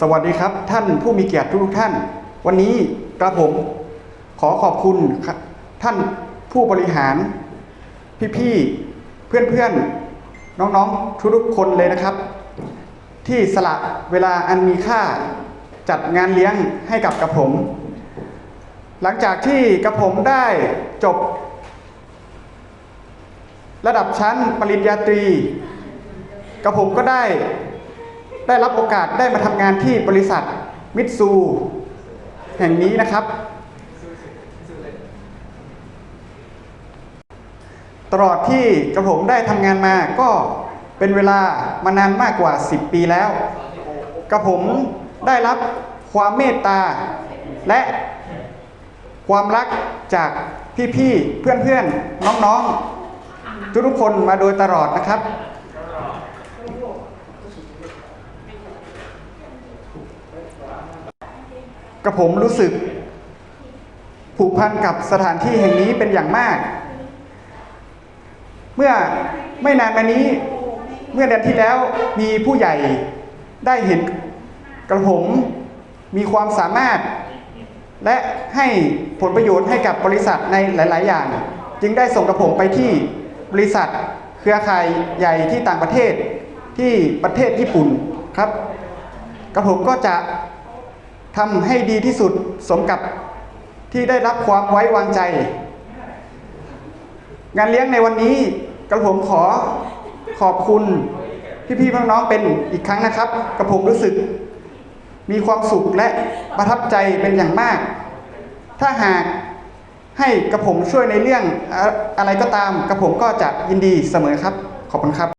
สวัสดีครับ ท่านผู้มีเกียรติทุกท่าน วันนี้กระผมขอขอบคุณท่านผู้บริหาร พี่ๆ เพื่อนๆ น้องๆ ทุกๆคนเลยนะครับ ที่สละเวลาอันมีค่าจัดงานเลี้ยงให้กับกระผม หลังจากที่กระผมได้จบ ระดับชั้นปริญญาตรีกระผมก็ได้ ได้รับโอกาสได้มาทำงานที่บริษัทมิตซูแห่งนี้นะครับ ตลอดที่กระผมได้ทำงานมาก็เป็นเวลามานานมากกว่า 10 ปีแล้ว กระผมได้รับความเมตตา และความรักจากพี่ๆ เพื่อนๆ น้องๆ ทุกๆคนมาโดยตลอดนะครับ กระผมรู้สึก ผูกพันกับสถานที่แห่งนี้เป็นอย่างมาก เมื่อไม่นานมานี้เมื่อเดือนที่แล้วมีผู้ใหญ่ได้เห็นกระผมมีความสามารถ และให้ผลประโยชน์ให้กับบริษัทในหลาย ๆ อย่าง จึงได้ส่งกระผมไปที่บริษัทเครือข่ายใหญ่ที่ต่างประเทศที่ประเทศญี่ปุ่นครับ กระผมก็จะ ทำให้ดีที่สุดสมกับที่ได้รับความไว้วางใจ งานเลี้ยงในวันนี้กระผมขอขอบคุณพี่ๆน้องๆเป็นอีกครั้งนะครับ กระผมรู้สึก มีความสุขและประทับใจเป็นอย่างมาก ถ้าหากให้กระผมช่วยในเรื่องอะอะไรก็ตาม กระผมก็จะยินดีเสมอครับ ขอบคุณครับ